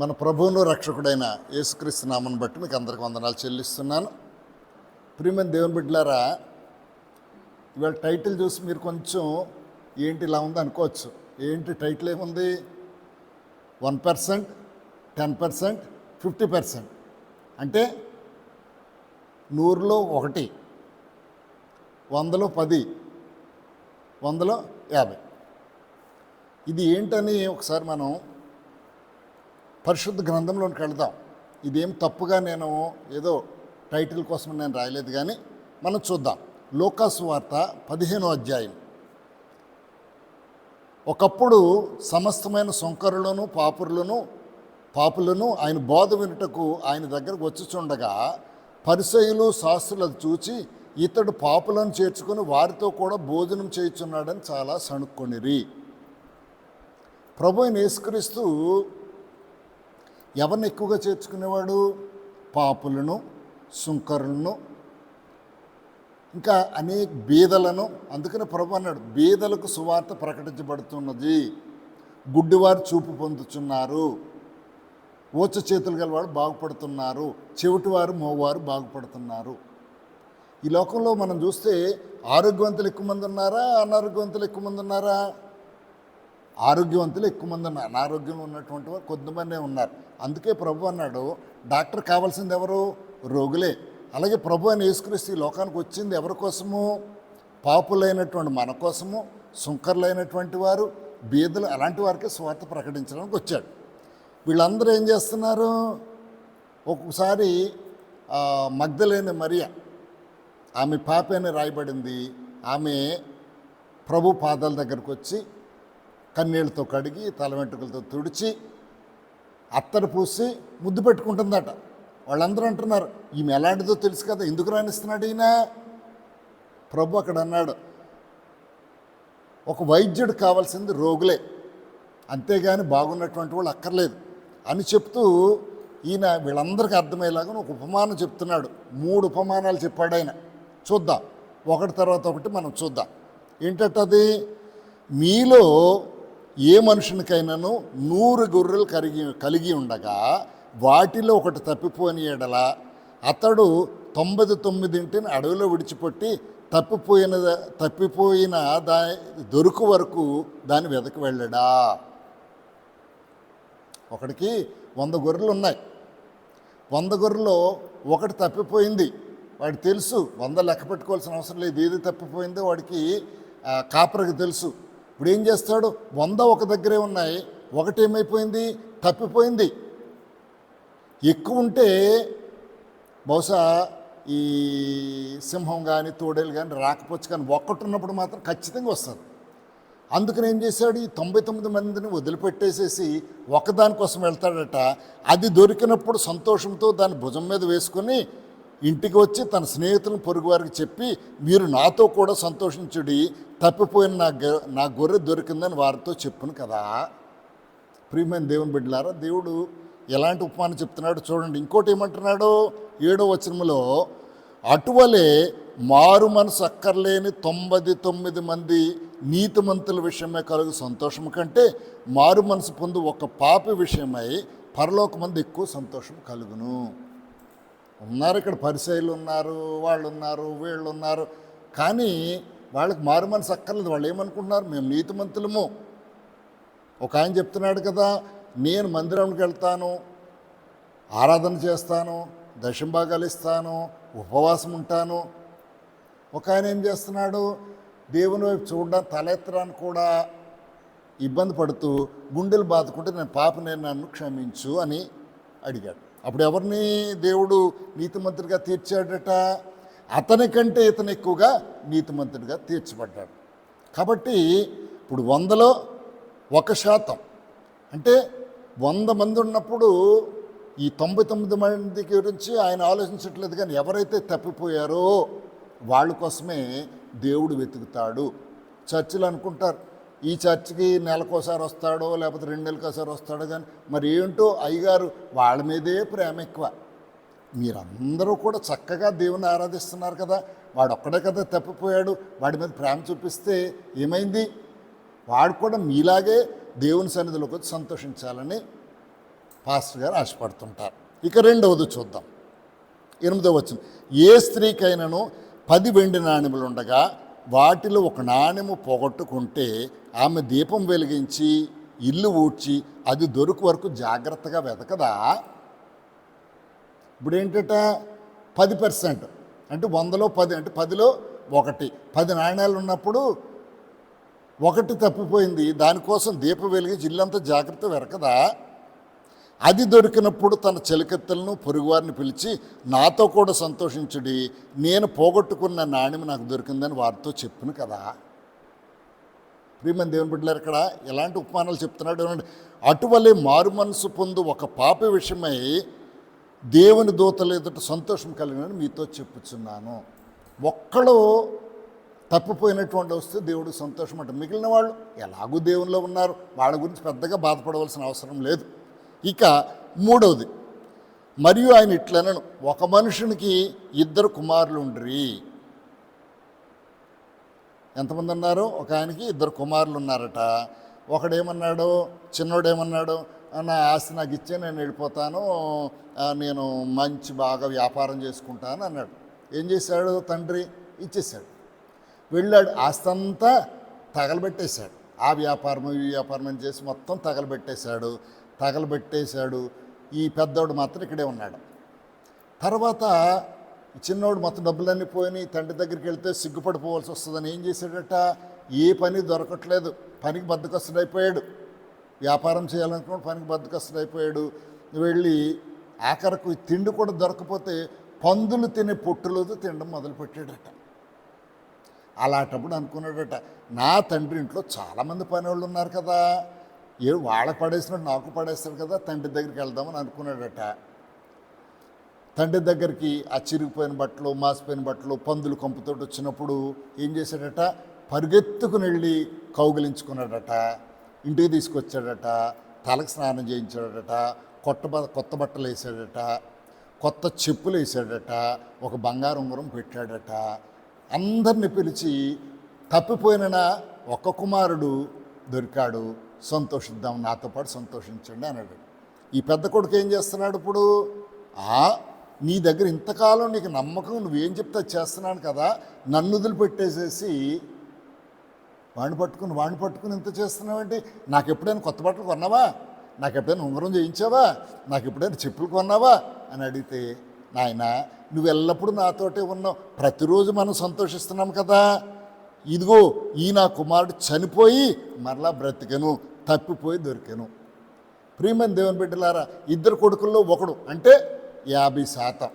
మన ప్రభువును రక్షకుడైన యేసుక్రీస్తు నామను బట్టి మీకు అందరికి వందనాలు చెల్లిస్తున్నాను. ప్రియమైన దేవుని బిడ్డలారా ఇవాళ టైటిల్ చూసి మీరు కొంచెం ఏంటి ఇలా ఉంది అనుకోవచ్చు. ఏంటి టైటిల్ ఏముంది? One percent ten percent fifty percent. అంటే నూరులో ఒకటి వందలో పది వందలో యాభై. ఇది ఏంటని ఒకసారి మనం పరిశుద్ధ గ్రంథంలోకి వెళదాం. ఇదేం తప్పుగా నేను ఏదో టైటిల్ కోసం నేను రాయలేదు కానీ మనం చూద్దాం. లోకాసు వార్త పదిహేనో అధ్యాయం. ఒకప్పుడు సమస్తమైన సొంకరులను పాపురులను పాపులను ఆయన బోధ వినుటకు ఆయన దగ్గరకు వచ్చుచుండగా పరిసయులు శాస్త్రులు అది చూచి ఇతడు పాపులను చేర్చుకొని వారితో కూడా భోజనం చేయుచున్నాడని చాలా సణుక్కొనిరి. ప్రభు అయిన యేసుక్రీస్తు ఎవరిని ఎక్కువగా చేర్చుకునేవాడు? పాపులను సుంకరులను ఇంకా అనేక బీదలను. అందుకనే ప్రభు అన్నాడు బీదలకు సువార్త ప్రకటించబడుతున్నది. గుడ్డివారు చూపు పొందుతున్నారు ఊచ చేతులు గలవాడు బాగుపడుతున్నారు. చెవిటివారు మోవారు బాగుపడుతున్నారు. ఈ లోకంలో మనం చూస్తే ఆరోగ్యవంతులు ఎక్కువ మంది ఉన్నారా అనారోగ్యవంతులు ఎక్కువ మంది ఉన్నారా? ఆరోగ్యవంతులు ఎక్కువ మంది ఉన్నారు. అనారోగ్యంలో ఉన్నటువంటి వారు కొద్దిమందే ఉన్నారు. అందుకే ప్రభు అన్నాడు డాక్టర్ కావాల్సింది ఎవరు? రోగులే. అలాగే ప్రభు అని యేసుక్రీస్తు ఈ లోకానికి వచ్చింది ఎవరి కోసము? పాపులైనటువంటి మన కోసము సుంకర్లైనటువంటి వారు బీదలు అలాంటి వారికి స్వార్థ ప్రకటించడానికి వచ్చాడు. వీళ్ళందరూ ఏం చేస్తున్నారు? ఒక్కొక్కసారి మగ్ధలేని మరియా ఆమె పాప అని రాయబడింది. ఆమె ప్రభు పాదాల దగ్గరకు వచ్చి కన్నీళ్ళతో కడిగి తల వెంట్రుకలతో తుడిచి అత్తరు పూసి ముద్దు పెట్టుకుంటుందట. వాళ్ళందరూ అంటున్నారు ఈమె ఎలాంటిదో తెలుసు కదా ఎందుకు రాణిస్తున్నాడు ఈయన? ప్రభు అక్కడ అన్నాడు ఒక వైద్యుడు కావాల్సింది రోగులే. అంతేగాని బాగున్నటువంటి వాళ్ళు అక్కర్లేదు. అని చెప్తూ ఈయన వీళ్ళందరికీ అర్థమయ్యేలాగా ఒక ఉపమానం చెప్తున్నాడు. మూడు ఉపమానాలు చెప్పాడు ఆయన. చూద్దాం. ఒకటి తర్వాత ఒకటి మనం చూద్దాం. ఏంటంటే అది? మీలో ఏ మనుషునికైనాను నూరు గొర్రెలు కలిగి కలిగి ఉండగా వాటిలో ఒకటి తప్పిపోని ఎడల అతడు తొంభై తొమ్మిదింటిని అడవిలో విడిచిపెట్టి తప్పిపోయిన తప్పిపోయిన దా దొరుకు వరకు దాన్ని వెతకి వెళ్ళడా? ఒకటికి వంద గొర్రెలు ఉన్నాయి. వంద గొర్రెలో ఒకటి తప్పిపోయింది. వాడికి తెలుసు వంద లెక్క పెట్టుకోవాల్సిన అవసరం లేదు. ఏది తప్పిపోయిందో వాడికి కాపరికి తెలుసు. ఇప్పుడు ఏం చేస్తాడు? వంద ఒక దగ్గరే ఉన్నాయి. ఒకటి ఏమైపోయింది? తప్పిపోయింది. ఎక్కువ ఉంటే బహుశా ఈ సింహం కానీ తోడేలు కానీ రాకపోవచ్చు కానీ ఒక్కటి ఉన్నప్పుడు మాత్రం ఖచ్చితంగా వస్తుంది అందుకని ఏం చేశాడు? ఈ తొంభై తొమ్మిది మందిని వదిలిపెట్టేసేసి ఒకదానికోసం వెళ్తాడట. అది దొరికినప్పుడు సంతోషంతో దాని భుజం మీద వేసుకొని ఇంటికి వచ్చి తన స్నేహితులను పొరుగు వారికి చెప్పి మీరు నాతో కూడా సంతోషించుడి తప్పిపోయిన నా నా గొర్రె దొరికిందని వారితో చెప్పును కదా. ప్రియమైన దేవుని బిడ్డలారా దేవుడు ఎలాంటి ఉపమానం చెప్తున్నాడు చూడండి. ఇంకోటి ఏమంటున్నాడు ఏడో వచనములో అటువలే మారు మనసు అక్కర్లేని తొంభై తొమ్మిది మంది నీతిమంతుల విషయమే కలుగు సంతోషం కంటే మారు మనసు పొందు ఒక పాపి విషయమై పరలోక మంది ఎక్కువ సంతోషం కలుగును. ఉన్నారు ఇక్కడ పరిచయలు ఉన్నారు వాళ్ళు ఉన్నారు వీళ్ళు ఉన్నారు కానీ వాళ్ళకి మారు మనసు అక్కర్లేదు. వాళ్ళు ఏమనుకుంటున్నారు? మేము నీతిమంతులము. ఒక ఆయన చెప్తున్నాడు కదా నేను మందిరంకి వెళ్తాను ఆరాధన చేస్తాను దశంభాగాలు ఇస్తాను ఉపవాసం ఉంటాను. ఒక ఆయన ఏం చేస్తున్నాడు? దేవుని వైపు చూడడం తలెత్తడానికి కూడా ఇబ్బంది పడుతూ గుండెలు బాదుకుంటే నేను పాప నేను నన్ను క్షమించు అని అడిగాడు. అప్పుడు ఎవరిని దేవుడు నీతిమంతుడిగా తీర్చాడట? అతని కంటే ఇతను ఎక్కువగా నీతిమంతుడిగా తీర్చబడ్డాడు. కాబట్టి ఇప్పుడు వందలో ఒక శాతం. అంటే వంద మంది ఉన్నప్పుడు ఈ తొంభై తొమ్మిది మంది గురించి ఆయన ఆలోచించట్లేదు కానీ ఎవరైతే తప్పిపోయారో వాళ్ళ కోసమే దేవుడు వెతుకుతాడు. చర్చిలు అనుకుంటారు. ఈ చర్చికి నెలకోసారి వస్తాడో లేకపోతే రెండు నెలకోసారి వస్తాడో కానీ మరి ఏంటో అయ్యగారు వాళ్ళ మీదే ప్రేమ ఎక్కువ. మీరందరూ కూడా చక్కగా దేవుని ఆరాధిస్తున్నారు కదా. వాడు ఒక్కడే కదా తప్పిపోయాడు. వాడి మీద ప్రేమ చూపిస్తే ఏమైంది? వాడు కూడా మీలాగే దేవుని సన్నిధిలోకి వచ్చి సంతోషించాలని పాస్టర్ గారు ఆశపడుతుంటారు. ఇక రెండవది చూద్దాం. ఎనిమిదవ వచ్చిన ఏ స్త్రీకైనాను పది వెండి నాణ్యములు ఉండగా వాటిలో ఒక నాణెము పోగొట్టుకుంటే ఆమె దీపం వెలిగించి ఇల్లు ఊడ్చి అది దొరికి వరకు జాగ్రత్తగా వెతకదా? ఇప్పుడు ఏంటట పది పర్సెంట్. అంటే వందలో పది అంటే పదిలో ఒకటి. పది నాణ్యాలు ఉన్నప్పుడు ఒకటి తప్పిపోయింది. దానికోసం దీపం వెలిగించి ఇల్లంతా జాగ్రత్త వెరకదా? అది దొరికినప్పుడు తన చెలికత్తెలను పొరుగువారిని పిలిచి నాతో కూడా సంతోషించుడి. నేను పోగొట్టుకున్న నాణ్యం నాకు దొరికిందని వారితో చెప్పును కదా. ప్రియమని దేవుని బిడ్డలారు ఇక్కడ ఎలాంటి ఉపమానాలు చెప్తున్నాడు అటువలే మారు మనసు పొందు ఒక పాప విషయమై దేవుని దూతలు ఎదుట సంతోషం కలిగినని మీతో చెప్పుచున్నాను. ఒక్కడు తప్పిపోయినటువంటి వస్తే దేవుడు సంతోషం అంటే మిగిలిన వాళ్ళు ఎలాగూ దేవునిలో ఉన్నారు. వాళ్ళ గురించి పెద్దగా బాధపడవలసిన అవసరం లేదు. ఇక మూడవది మరియు ఆయన ఇట్లనను ఒక మనుషునికి ఇద్దరు కుమారులు ఉండ్రి ఎంతమంది ఉన్నారు ఒక ఆయనకి ఇద్దరు కుమారులు ఉన్నారట ఒకడేమన్నాడు చిన్నోడేమన్నాడు నా ఆస్తి నాకు ఇచ్చే నేను వెళ్ళిపోతాను నేను మంచి బాగా వ్యాపారం చేసుకుంటాను అన్నాడు. ఏం చేశాడు తండ్రి? ఇచ్చేసాడు వెళ్ళాడు ఆస్తి అంతా తగలబెట్టేశాడు. ఆ వ్యాపారం ఈ వ్యాపారం అని చేసి మొత్తం తగలబెట్టేశాడు. తగలబెట్టేశాడు. ఈ పెద్దోడు మాత్రం ఇక్కడే ఉన్నాడు. తర్వాత చిన్నోడు మొత్తం డబ్బులన్నీ పోయినాయి. తండ్రి దగ్గరికి వెళ్తే సిగ్గుపడిపోవాల్సి వస్తుందని ఏం చేశాడట? ఏ పని దొరకట్లేదు. పనికి బద్దకస్తుడైపోయాడు వ్యాపారం చేయాలనుకున్న పనికి బద్దకస్తుడైపోయాడు వెళ్ళి ఆఖరకు తిండి కూడా దొరకపోతే పందులు తినే పొట్టులతో తినడం మొదలుపెట్టాడట. అలాంటప్పుడు అనుకున్నాడట నా తండ్రి ఇంట్లో చాలామంది పని వాళ్ళు ఉన్నారు కదా. ఏ వాళ్ళ పడేసినట్టు నాకు పడేస్తారు కదా తండ్రి దగ్గరికి వెళ్దామని అనుకున్నాడట. తండ్రి దగ్గరికి ఆ చిరిగిపోయిన బట్టలు మాసిపోయిన బట్టలు పందులు కంపుతోటి వచ్చినప్పుడు ఏం చేశాడట? పరిగెత్తుకుని వెళ్ళి కౌగిలించుకున్నాడట. ఇంటికి తీసుకొచ్చాడట. తలకు స్నానం చేయించాడట. కొత్త బ- కొత్త బట్టలు వేసాడట. కొత్త చెప్పులు వేసాడట. ఒక బంగారు ఉంగరం పెట్టాడట. అందరిని పిలిచి తప్పిపోయిన ఒక్క కుమారుడు దొరికాడు. సంతోషిద్దాం నాతో పాటు సంతోషించండి అన్నాడు. ఈ పెద్ద కొడుకు ఏం చేస్తున్నాడు ఇప్పుడు? ఆ నీ దగ్గర ఇంతకాలం నీకు నమ్మకం నువ్వేం చెప్తే చేస్తున్నాను కదా నన్ను వదిలిపెట్టేసేసి వాణ్ణి పట్టుకుని వాణ్ణి పట్టుకుని ఇంత చేస్తున్నావేంటి నాకు ఎప్పుడైనా కొత్త బట్టలు కొన్నావా? నాకు ఎప్పుడైనా ఉంగరం చేయించావా? నాకు ఎప్పుడైనా చెప్పులు కొన్నావా? అని అడిగితే నాయన నువ్వు ఎల్లప్పుడూ నాతోటే ఉన్నావు. ప్రతిరోజు మనం సంతోషిస్తున్నాం కదా. ఇదిగో ఈ నా కుమారుడు చనిపోయి మరలా బ్రతికెను తప్పిపోయి దొరికెను. ప్రియమైన దేవుని బిడ్డలారా ఇద్దరు కొడుకుల్లో ఒకడు అంటే యాభై శాతం.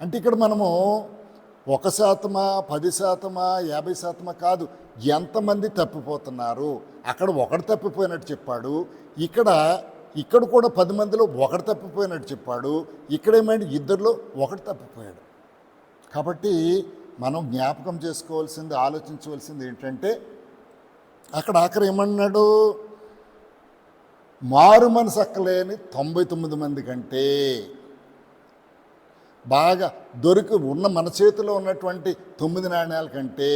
అంటే ఇక్కడ మనము ఒక శాతమా పది శాతమా యాభై శాతమా కాదు ఎంతమంది తప్పిపోతున్నారు? అక్కడ ఒకడు తప్పిపోయినట్టు చెప్పాడు. ఇక్కడ ఇక్కడ కూడా పది మందిలో ఒకడు తప్పిపోయినట్టు చెప్పాడు. ఇక్కడ ఏమైంది? ఇద్దరిలో ఒకడు తప్పిపోయాడు. కాబట్టి మనం జ్ఞాపకం చేసుకోవాల్సింది ఆలోచించవలసింది ఏంటంటే అక్కడ ఆఖరి ఏమన్నాడు? మారు మనసు అక్కలేని తొంభై తొమ్మిది మంది కంటే బాగా దొరికి ఉన్న మన చేతిలో ఉన్నటువంటి తొమ్మిది నాణ్యాల కంటే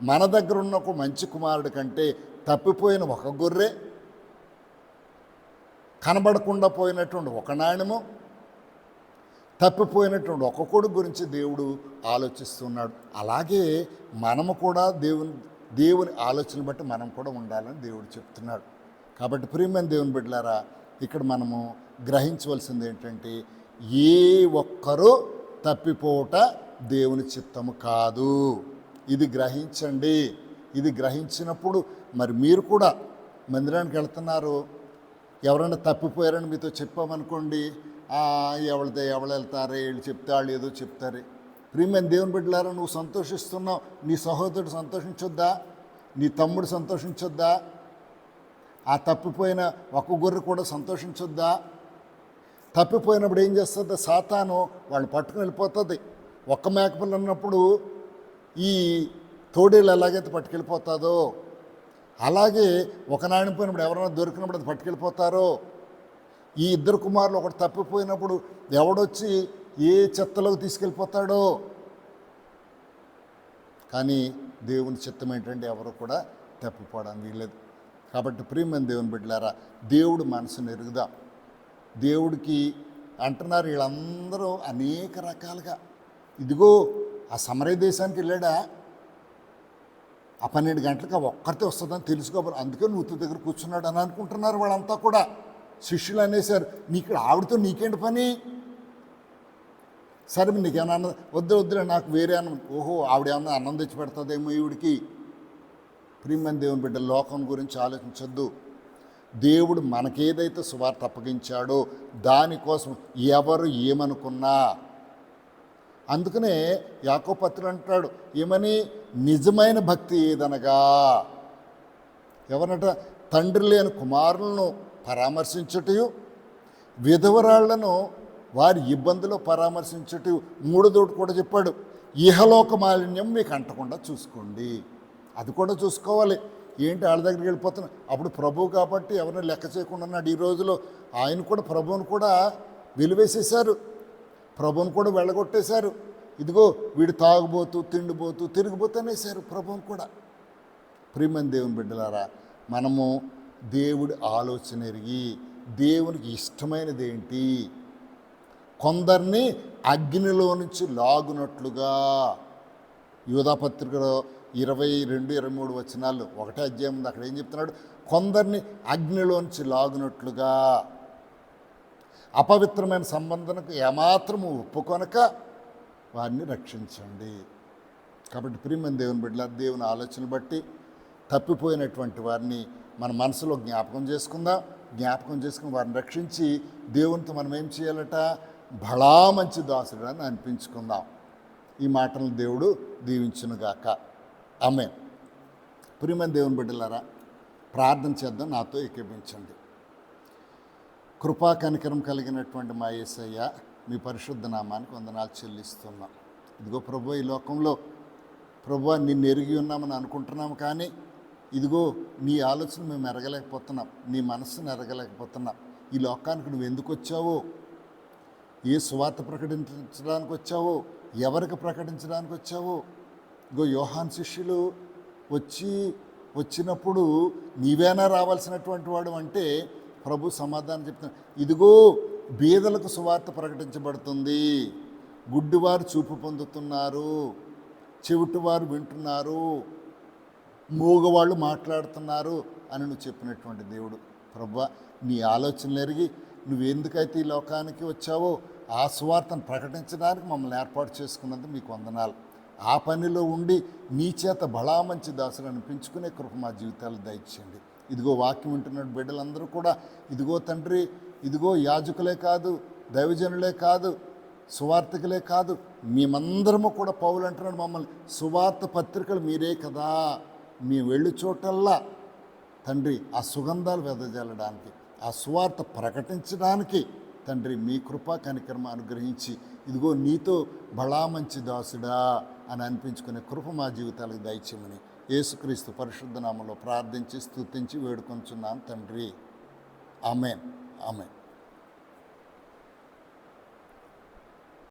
మన దగ్గర ఉన్న ఒక మంచి కుమారుడి కంటే తప్పిపోయిన ఒక గొర్రె కనబడకుండా పోయినటువంటి ఒక నాణ్యము తప్పిపోయినటువంటి ఒక కొడుకు గురించి దేవుడు ఆలోచిస్తున్నాడు. అలాగే మనము కూడా దేవుని దేవుని ఆలోచన బట్టి మనం కూడా ఉండాలని దేవుడు చెప్తున్నాడు. కాబట్టి ప్రియమైన దేవుని బిడ్డలారా ఇక్కడ మనము గ్రహించవలసింది ఏంటంటే ఏ ఒక్కరూ తప్పిపోవట దేవుని చిత్తము కాదు. ఇది గ్రహించండి. ఇది గ్రహించినప్పుడు మరి మీరు కూడా మందిరానికి వెళ్తున్నారు. ఎవరైనా తప్పిపోయారని మీతో చెప్పామనుకోండి ఎవరితో ఎవరు వెళ్తారు వీళ్ళు చెప్తే వాళ్ళు ఏదో చెప్తారే. ప్రియమైన దేవుని బిడ్డలారా నువ్వు సంతోషిస్తున్నావు. నీ సహోదరుడు సంతోషించొద్దా? నీ తమ్ముడు సంతోషించొద్దా? ఆ తప్పిపోయిన ఒక గొర్రె కూడా సంతోషించొద్దా? తప్పిపోయినప్పుడు ఏం చేస్తుంది? సాతాను వాళ్ళు పట్టుకుని వెళ్ళిపోతుంది. ఒక్క మేకపిల్ల ఉన్నప్పుడు ఈ తోడేళ్ళు ఎలాగైతే పట్టుకెళ్ళిపోతుందో అలాగే ఒక నాణ్యం పోయినప్పుడు ఎవరైనా దొరికినప్పుడు అది పట్టుకెళ్ళిపోతారో ఈ ఇద్దరు కుమారులు ఒకటి తప్పిపోయినప్పుడు ఎవడొచ్చి ఏ చెత్తలోకి తీసుకెళ్ళిపోతాడో? కానీ దేవుని చిత్తం ఏంటంటే ఎవరు కూడా తప్పిపోవడానికి వీల్లేదు. కాబట్టి ప్రియమైన దేవుని బిడ్డలారా దేవుడు మనసును ఎరుగుదాం. దేవుడికి అంటున్నారు వీళ్ళందరూ అనేక రకాలుగా. ఇదిగో ఆ సమరయ దేశానికి వెళ్ళాడా? ఆ పన్నెండు గంటలకు ఒక్కరితే వస్తుందని తెలుసుకోవాలి అందుకే నువ్వు దగ్గర కూర్చున్నాడు అని అనుకుంటున్నారు వాళ్ళంతా కూడా. శిష్యులు అనేసారు నీ ఇక్కడ ఆవిడతో నీకేంటి పని? సరే నీకేమన్నా అన్న వద్దు వద్దులే నాకు వేరే అన్నం. ఓహో ఆవిడ ఏమన్నా అన్నం తెచ్చి పెడతాదేమో ఈవిడికి. ప్రియమైన దేవుని బిడ్డ లోకం గురించి ఆలోచించొద్దు. దేవుడు మనకేదైతే సువార్త అప్పగించాడో దానికోసం ఎవరు ఏమనుకున్నా. అందుకనే యాకోపత్రుడు అంటాడు ఏమని? నిజమైన భక్తి ఏదనగా? ఎవరంట? తండ్రి లేని కుమారులను పరామర్శించుటయు. విధవరాళ్ళను వారి ఇబ్బందులు పరామర్శించుటయు. మూడోదోటి కూడా చెప్పాడు ఇహలోక మాలిన్యం మీకు అంటకుండా చూసుకోండి. అది కూడా చూసుకోవాలి. ఏంటి వాళ్ళ దగ్గరికి వెళ్ళిపోతున్నా? అప్పుడు ప్రభువు కాబట్టి ఎవరిని లెక్క చేయకుండా ఉన్నాడు ఈ రోజులో. ఆయన కూడా ప్రభువును కూడా వెలివేసేశారు. ప్రభువును కూడా వెళ్ళగొట్టేశారు. ఇదిగో వీడు తాగుబోతూ తిండిపోతూ తిరిగిపోతూ అనేసారు ప్రభువును కూడా. ప్రియమని దేవుని బిడ్డలారా మనము దేవుడి ఆలోచన ఎరిగి దేవునికి ఇష్టమైనది ఏంటి? కొందరిని అగ్నిలో నుంచి లాగునట్లుగా యూధాపత్రికలో ఇరవై రెండు ఇరవై మూడు వచనాలు ఒకటే అధ్యాయం ఉంది. అక్కడ ఏం చెప్తున్నాడు? కొందరిని అగ్నిలోంచి లాగునట్లుగా అపవిత్రమైన సంబంధనకు ఏమాత్రము ఒప్పుకొనక వారిని రక్షించండి. కాబట్టి ప్రియమైన దేవుని బిడ్డల దేవుని ఆలోచన బట్టి తప్పిపోయినటువంటి వారిని మన మనసులో జ్ఞాపకం చేసుకుందాం. జ్ఞాపకం చేసుకుని వారిని రక్షించి దేవునితో మనం ఏం చేయాలట? బళా మంచి దాసుడు అని అనిపించుకుందాం. ఈ మాటలను దేవుడు దీవించునుగాక. ఆమె ప్రియమైన దేవుని బిడ్డలారా ప్రార్థన చేద్దాం. నాతో ఏకేపించండి కృపా కనికరం కలిగినటువంటి మా యేసయ్య మీ పరిశుద్ధ నామానికి వందనాలు చెల్లిస్తున్నాం. ఇదిగో ప్రభు ఈ లోకంలో ప్రభు నిన్ను ఎరిగి ఉన్నామని అనుకుంటున్నాము కానీ ఇదిగో నీ ఆలోచన మేము ఎరగలేకపోతున్నాం. నీ మనస్సును ఎరగలేకపోతున్నాం. ఈ లోకానికి నువ్వు ఎందుకు వచ్చావో? ఏ సువార్త ప్రకటించడానికి వచ్చావో? ఎవరికి ప్రకటించడానికి వచ్చావో? ఇగో యోహాన్ శిష్యులు వచ్చి వచ్చినప్పుడు నీవేనా రావాల్సినటువంటి వాడు అంటే ప్రభు సమాధానం చెప్తున్నా ఇదిగో బీదలకు సువార్త ప్రకటించబడుతుంది. గుడ్డివారు చూపు పొందుతున్నారు. చెవిటివారు వింటున్నారు. మూగవాళ్ళు మాట్లాడుతున్నారు అని నువ్వు చెప్పినటువంటి దేవుడు. ప్రభా నీ ఆలోచనలు ఎరిగి నువ్వెందుకైతే ఈ లోకానికి వచ్చావో ఆ సువార్తను ప్రకటించడానికి మమ్మల్ని ఏర్పాటు చేసుకున్నందుకు మీకు వందనాలు. ఆ పనిలో ఉండి నీ చేత బలా మంచి దాసులు అనిపించుకునే కృప మా జీవితాలు దయచేయండి. ఇదిగో వాక్యం వింటున్న బిడ్డలందరూ కూడా ఇదిగో తండ్రి ఇదిగో యాజకులే కాదు దైవజనులే కాదు సువార్థకులే కాదు మేమందరము కూడా పౌలు అంటున్నాడు మమ్మల్ని సువార్త పత్రికలు మీరే కదా. మేము వెళ్ళి చోటల్లా తండ్రి ఆ సుగంధాలు వెదజల్లడానికి ఆ సువార్త ప్రకటించడానికి తండ్రి మీ కృపా కనికర్మ అనుగ్రహించి ఇదిగో నీతో బళా మంచి దాసుడా అని అనిపించుకునే కృప మా జీవితాలకు దయచేయమని యేసుక్రీస్తు పరిశుద్ధ నామంలో ప్రార్థించి స్తుతించి వేడుకొంచున్నాం తండ్రి. ఆమెన్. ఆమెన్.